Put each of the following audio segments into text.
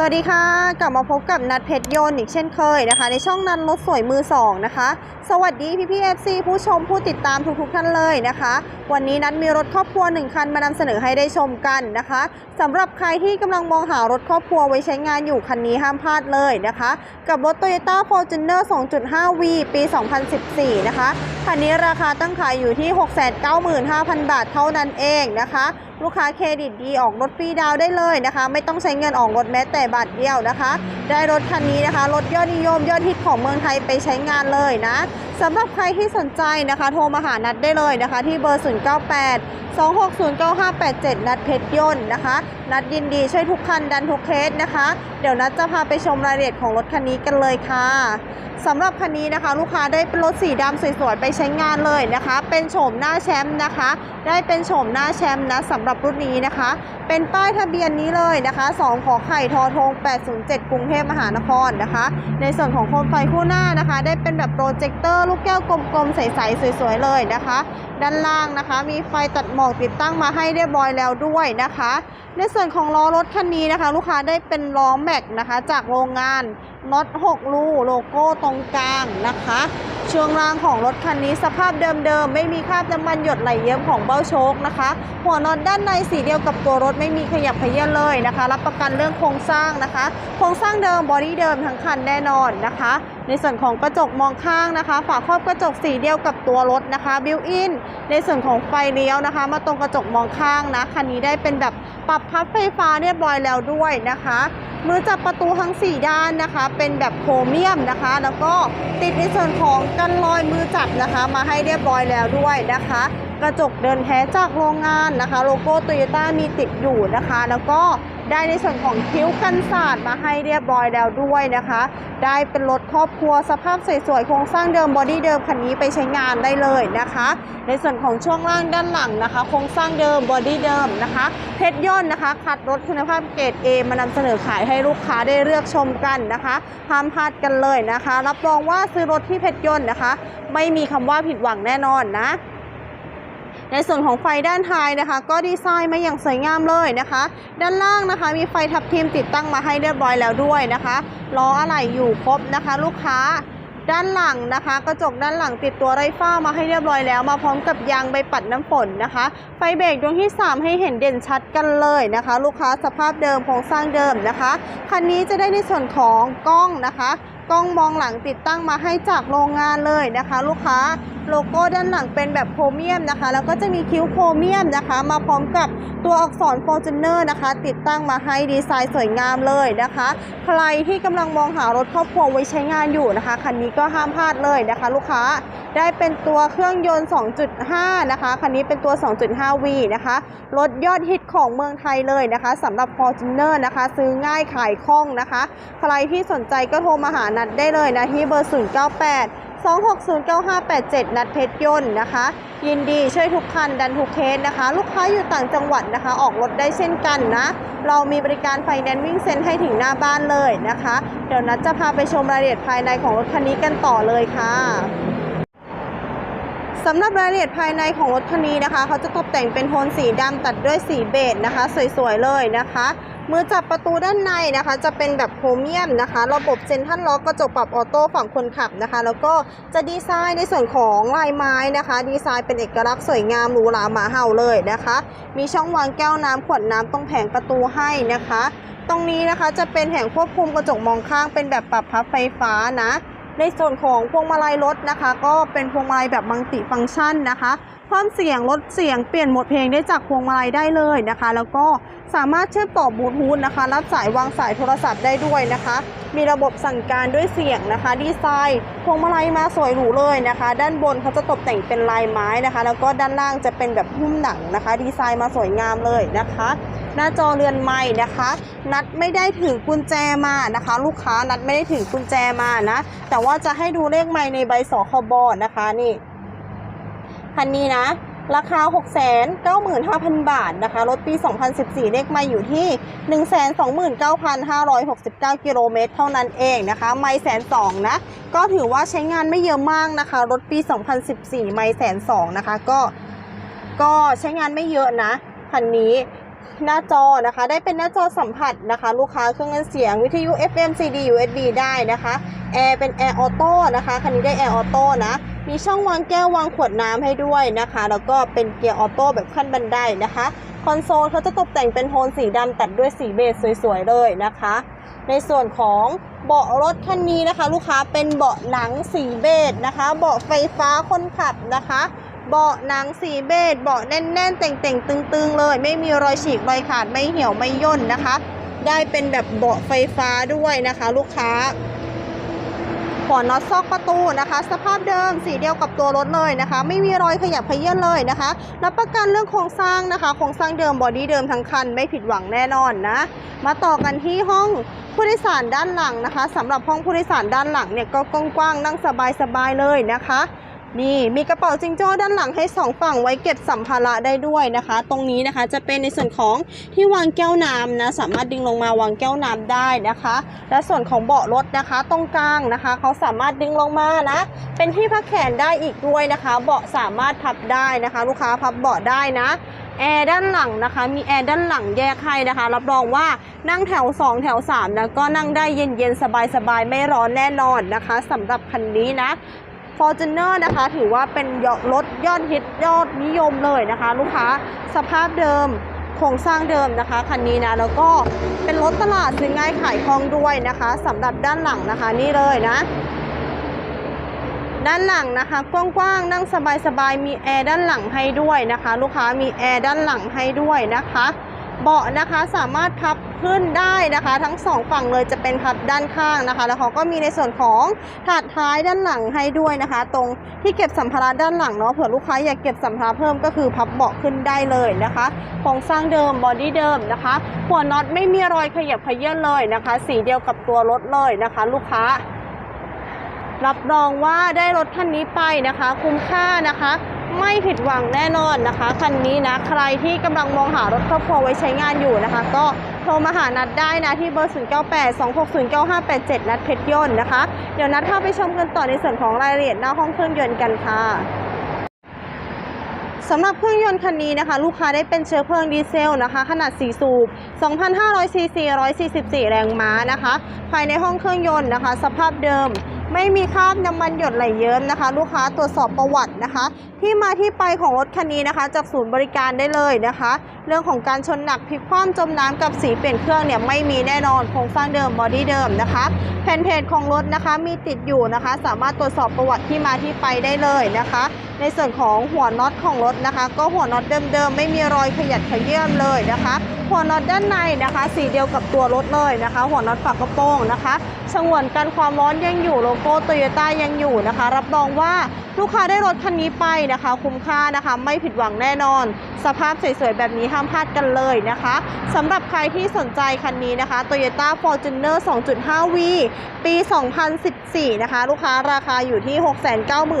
สวัสดีค่ะ กลับมาพบกับนัดเพชรยนต์อีกเช่นเคยนะคะ ในช่องนัดรถสวยมือสองนะคะ สวัสดีพี่พี่เอฟซีผู้ชมผู้ติดตามทุกๆท่านเลยนะคะ วันนี้นัดมีรถครอบครัวหนึ่งคันมานำเสนอให้ได้ชมกันนะคะสำหรับใครที่กำลังมองหารถครอบครัวไว้ใช้งานอยู่คันนี้ห้ามพลาดเลยนะคะ กับรถ Toyota Fortuner 2.5V ปี 2014 นะคะคันนี้ราคาตั้งขายอยู่ที่ 695,000 บาทเท่านั้นเองนะคะ ลูกค้าเครดิตดีออกรถฟรีดาวได้เลยนะคะ ไม่ต้องใช้เงินออกรถแม้แต่บาทเดียวนะคะ ได้รถคันนี้นะคะ รถยอดนิยมยอดฮิตของเมืองไทยไปใช้งานเลยนะสำหรับใครที่สนใจนะคะ โทรมาหานัดได้เลยนะคะ ที่เบอร์ 098 2609587 นัดเพชรยนต์นะคะ นัดยินดีช่วยทุกคันดันทุกเคสนะคะเดี๋ยวนัดจะพาไปชมรายละเอียดของรถคันนี้กันเลยค่ะสำหรับคันนี้นะคะ ลูกค้าได้เป็นรถสีดำสวยๆไปใช้งานเลยนะคะ เป็นโฉมหน้าแชมป์นะคะ ได้เป็นโฉมหน้าแชมป์นะสำหรับรุ่นนี้นะคะ เป็นป้ายทะเบียนนี้เลยนะคะ2ขอไข่ทอทง 807 กรุงเทพมหานครนะคะ ในส่วนของโคมไฟคู่หน้านะคะ ได้เป็นแบบโปรเจคเตอร์ลูกแก้วกลมๆใสๆสวยๆเลยนะคะ ด้านล่างนะคะ มีไฟตัดหมอกติดตั้งมาให้เรียบร้อยแล้วด้วยนะคะ ในส่วนของล้อรถคันนี้นะคะ ลูกค้าได้เป็นล้อแม็กนะคะ จากโรงงานน็อต6รูโลโก้ตรงกลางนะคะ ช่วงล่างของรถคันนี้สภาพเดิมๆ ไม่มีคราบน้ำมันหยดไหลเยิ้มของเบ้าโชคนะคะ หัวน็อตด้านในสีเดียวกับตัวรถไม่มีขยับขยื้อนเลยนะคะ รับประกันเรื่องโครงสร้างนะคะ โครงสร้างเดิมบอดี้เดิมทั้งคันแน่นอนนะคะ ในส่วนของกระจกมองข้างนะคะ ฝาครอบกระจกสีเดียวกับตัวรถนะคะบิวอินในส่วนของไฟเลี้ยวนะคะ มาตรงกระจกมองข้างนะคันนี้ได้เป็นแบบปรับพับไฟฟ้าเรียบร้อยแล้วด้วยนะคะ มือจับประตูทั้ง 4 ด้านนะคะ เป็นแบบโครเมียมนะคะ แล้วก็ติดในส่วนของกันรอยมือจับนะคะ มาให้เรียบร้อยแล้วด้วยนะคะ กระจกเดินแท้จากโรงงานนะคะ โลโก้โตโยต้ามีติดอยู่นะคะ แล้วก็ ได้ในส่วนของคิ้วกันศาสตร์มาให้เรียบร้อยแล้วด้วยนะคะ ได้เป็นรถครอบครัวสภาพสวยๆโครงสร้างเดิมบอดี้เดิมคันนี้ไปใช้งานได้เลยนะคะ ในส่วนของช่วงล่างด้านหลังนะคะโครงสร้างเดิมบอดี้เดิมนะคะเพชรย่นต์นะคะคัดรถคุณภาพเกรด A มานำเสนอขายให้ลูกค้าได้เลือกชมกันนะคะห้ามพลาดกันเลยนะคะ รับรองว่าซื้อรถที่เพชรย่นต์นะคะ ไม่มีคำว่าผิดหวังแน่นอนนะ ในส่วนของไฟด้านท้ายนะคะ ก็ดีไซน์มาอย่างสวยงามเลยนะคะ ด้านล่างนะคะมีไฟทับทิมติดตั้งมาให้เรียบร้อยแล้วด้วยนะคะล้ออะไหล่อยู่ครบนะคะ ลูกค้าด้านหลังนะคะ กระจกด้านหลังติดตัวไรฟ้ามาให้เรียบร้อยแล้ว มาพร้อมกับยางใบปัดน้ำฝนนะคะ ไฟเบรกดวงที่ 3 ให้เห็นเด่นชัดกันเลยนะคะ ลูกค้าสภาพเดิมโครงสร้างเดิมนะคะ คันนี้จะได้ในส่วนของกล้องนะคะ กล้องมองหลังติดตั้งมาให้จากโรงงานเลยนะคะ ลูกค้า โลโก้ด้านหลังเป็นแบบโครเมียมนะคะ แล้วก็จะมีคิ้วโครเมียมนะคะ มาพร้อมกับตัวอักษร Fortuner นะคะ ติดตั้งมาให้ดีไซน์สวยงามเลยนะคะ ใครที่กำลังมองหารถครอบครัวไว้ใช้งานอยู่นะคะ คันนี้ก็ห้ามพลาดเลยนะคะ ลูกค้าได้เป็นตัวเครื่องยนต์ 2.5 นะคะ คันนี้เป็นตัว 2.5V นะคะ รถยอดฮิตของเมืองไทยเลยนะคะสำหรับ Fortuner นะคะ ซื้อง่ายขายคล่องนะคะ ใครที่สนใจก็โทรมาหานัดได้เลยนะที่เบอร์ 098 2609587นัดเพชรยนต์นะคะ ยินดีช่วยทุกคันดันทุกเคสนะคะ ลูกค้าอยู่ต่างจังหวัดนะคะ ออกรถได้เช่นกันนะ เรามีบริการไฟแนนซ์วิ่งเซ็นให้ถึงหน้าบ้านเลยนะคะ เดี๋ยวนัดจะพาไปชมรายละเอียดภายในของรถคันนี้กันต่อเลยค่ะสำหรับรายละเอียดภายในของรถคันนี้นะคะ เขาจะตกแต่งเป็นโทนสีดำตัดด้วยสีเบจนะคะ สวยๆเลยนะคะ มือจับประตูด้านในนะคะ จะเป็นแบบโครเมียมนะคะ ระบบเซ็นทรัลล็อกกระจกปรับออโต้ฝั่งคนขับนะคะ แล้วก็จะดีไซน์ในส่วนของลายไม้นะคะ ดีไซน์เป็นเอกลักษณ์สวยงามหรูหราหมาเห่าเลยนะคะ มีช่องวางแก้วน้ำขวดน้ำตรงแผงประตูให้นะคะ ตรงนี้นะคะจะเป็นแผงควบคุมกระจกมองข้างเป็นแบบปรับพับไฟฟ้านะ ในส่วนของพวงมาลัยรถนะคะ ก็เป็นพวงมาลัยแบบมัลติฟังก์ชันนะคะเพิ่มเสียงลดเสียงเปลี่ยนโหมดเพลงได้จากพวงมาลัยได้เลยนะคะ แล้วก็สามารถเชื่อมต่อบลูทูธนะคะ รับสายวางสายโทรศัพท์ได้ด้วยนะคะ มีระบบสั่งการด้วยเสียงนะคะ ดีไซน์พวงมาลัยมาสวยหรูเลยนะคะ ด้านบนเขาจะตกแต่งเป็นลายไม้นะคะ แล้วก็ด้านล่างจะเป็นแบบหุ้มหนังนะคะ ดีไซน์มาสวยงามเลยนะคะ หน้าจอเรือนไม้นะคะ นัดไม่ได้ถือกุญแจมานะคะ ลูกค้านัดไม่ได้ถือกุญแจมานะ แต่ว่าจะให้ดูเลขไม้ในใบสคบนะคะนี่คันนี้นะราคา 695,000 บาทนะคะ รถปี 2014 เลขไม้อยู่ที่ 129,569 กิโลเมตรเท่านั้นเองนะคะ ไม่แสนสองนะ ก็ถือว่าใช้งานไม่เยอะมากนะคะ รถปี 2014 ไม่แสนสองนะคะ ก็ ก็ใช้งานไม่เยอะนะ คันนี้ หน้าจอนะคะ ได้เป็นหน้าจอสัมผัสนะคะ ลูกค้าเครื่องเงินเสียงวิทยุ FM CD USB ได้นะคะแอร์เป็นแอร์ออโต้นะคะคันนี้ได้แอร์ออโต้นะมีช่องวางแก้ววางขวดน้ำให้ด้วยนะคะ แล้วก็เป็นเกียร์ออโต้แบบขั้นบันไดนะคะคอนโซลเขาจะตกแต่งเป็นโทนสีดำตัดด้วยสีเบจสวยๆเลยนะคะ ในส่วนของเบาะรถคันนี้นะคะ ลูกค้าเป็นเบาะหนังสีเบจนะคะ เบาะไฟฟ้าคนขับนะคะ เบาะหนังสีเบจเบาะแน่นๆ เต่งๆ ตึงๆ เลย ไม่มีรอยฉีกรอยขาดไม่เหี่ยวไม่ย่นนะคะ ได้เป็นแบบเบาะไฟฟ้าด้วยนะคะ ลูกค้าหัวน็อตซอกประตูนะคะ สภาพเดิมสีเดียวกับตัวรถเลยนะคะ ไม่มีรอยขยับขยื่นเลยนะคะรับประกันเรื่องโครงสร้างนะคะโครงสร้างเดิมบอดี้เดิมทั้งคันไม่ผิดหวังแน่นอนนะมาต่อกันที่ห้องผู้โดยสารด้านหลังนะคะสำหรับห้องผู้โดยสารด้านหลังเนี่ยก็กว้างๆนั่งสบายๆเลยนะคะ นี่มีกระเป๋าจิงโจ้ด้านหลังให้สองฝั่งไว้เก็บสัมภาระได้ด้วยนะคะ ตรงนี้นะคะจะเป็นในส่วนของที่วางแก้วน้ำนะสามารถดึงลงมาวางแก้วน้ำได้นะคะ และส่วนของเบาะรถนะคะ ตรงกลางนะคะเขาสามารถดึงลงมานะเป็นที่พักแขนได้อีกด้วยนะคะ เบาะสามารถพับได้นะคะ ลูกค้าพับเบาะได้นะแอร์ด้านหลังนะคะ มีแอร์ด้านหลังแยกให้นะคะ รับรองว่านั่งแถว 2 แถว3แล้วก็นั่งได้เย็นๆ สบายๆ ไม่ร้อนแน่นอนนะคะสำหรับคันนี้นะ Fortuner นะคะ ถือว่าเป็นรถยอดฮิตยอดนิยมเลยนะคะ ลูกค้าสภาพเดิมโครงสร้างเดิมนะคะคันนี้นะแล้วก็เป็นรถตลาดซื้อง่ายขายคล่องด้วยนะคะสำหรับด้านหลังนะคะนี่เลยนะ ด้านหลังนะคะกว้างๆนั่งสบายๆมีแอร์ด้านหลังให้ด้วยนะคะ ลูกค้ามีแอร์ด้านหลังให้ด้วยนะคะ เบาะนะคะสามารถพับ ขึ้นได้นะคะ ทั้งสองฝั่งเลยจะเป็นพับด้านข้างนะคะ แล้วเขาก็มีในส่วนของถาดท้ายด้านหลังให้ด้วยนะคะ ตรงที่เก็บสัมภาระด้านหลังเนาะเผื่อลูกค้าอยากเก็บสัมภาระเพิ่มก็คือพับเบาะขึ้นได้เลยนะคะโครงสร้างเดิมบอดี้เดิมนะคะ หัวน็อตไม่มีรอยขยับเขยื่นเลยนะคะ สีเดียวกับตัวรถเลยนะคะ ลูกค้ารับรองว่าได้รถคันนี้ไปนะคะ คุ้มค่านะคะ ไม่ผิดหวังแน่นอนนะคะคันนี้นะใครที่กำลังมองหารถครอบครัวไว้ใช้งานอยู่นะคะ ก็ ทรมาหานัดได้นะที่เบอร์ 098 260 9587 นัดเพชรยนต์นะคะ เดี๋ยวนัดเข้าไปชมกันต่อในส่วนของรายละเอียดหน้าห้องเครื่องยนต์กันค่ะสำหรับเครื่องยนต์คันนี้นะคะ ลูกค้าได้เป็นเชื้อเพลิงดีเซลนะคะ ขนาด 4 สูบ 2,500 ซีซี 144 แรงม้านะคะ ภายในห้องเครื่องยนต์นะคะ สภาพเดิมไม่มีคราบน้ำมันหยดไหลเยิ้มนะคะ ลูกค้าตรวจสอบประวัตินะคะ ที่มาที่ไปของรถคันนี้นะคะ จากศูนย์บริการได้เลยนะคะ เรื่องของการชนหนักพลิกคว่ำจมน้ำกับสีเปลี่ยนเครื่องเนี่ยไม่มีแน่นอนโครงสร้างเดิมบอดี้เดิมนะคะแผ่นเพจของรถนะคะมีติดอยู่นะคะ สามารถตรวจสอบประวัติที่มาที่ไปได้เลยนะคะ ในส่วนของหัวน็อตของรถนะคะ ก็หัวน็อตเดิมๆไม่มีรอยขยัดขยื่นเลยนะคะ หัวน็อตด้านในนะคะ สีเดียวกับตัวรถเลยนะคะ หัวน็อตฝากระโปรงนะคะฉงวนกันความร้อนยังอยู่โลโก้โตโยต้ายังอยู่นะคะ รับรองว่าลูกค้าได้รถคันนี้ไปนะคะ คุ้มค่านะคะ ไม่ผิดหวังแน่นอน สภาพสวยๆแบบนี้ห้ามพลาดกันเลยนะคะสำหรับใครที่สนใจคันนี้นะคะ Toyota Fortuner 2.5V ปี 2014 นะคะ ลูกค้าราคาอยู่ที่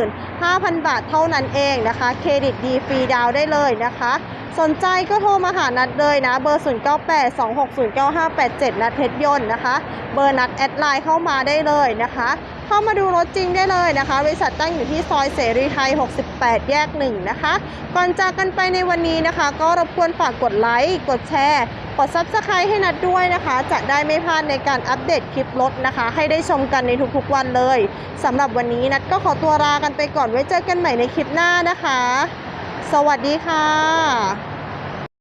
695,000 บาทเท่านั้นเองนะคะ เครดิตดีฟรีดาวได้เลยนะคะ สนใจก็โทรมาหานัดเลยนะ เบอร์ 0982609587 นัดเพชรยนต์นะคะ เบอร์นัดแอดไลน์เข้ามาได้เลยนะคะ เข้ามาดูรถจริงได้เลยนะคะ บริษัทตั้งอยู่ที่ซอยเสรีไทย 68 แยก 1 นะคะ ก่อนจากกันไปในวันนี้นะคะ ก็รบกวนฝากกดไลค์ กดแชร์ กด Subscribe ให้นัดด้วยนะคะ จะได้ไม่พลาดในการอัปเดตคลิปรถนะคะ ให้ได้ชมกันในทุกๆวันเลยสำหรับวันนี้นัดก็ขอตัวลากันไปก่อนไว้เจอกันใหม่ในคลิปหน้านะคะ สวัสดีค่ะ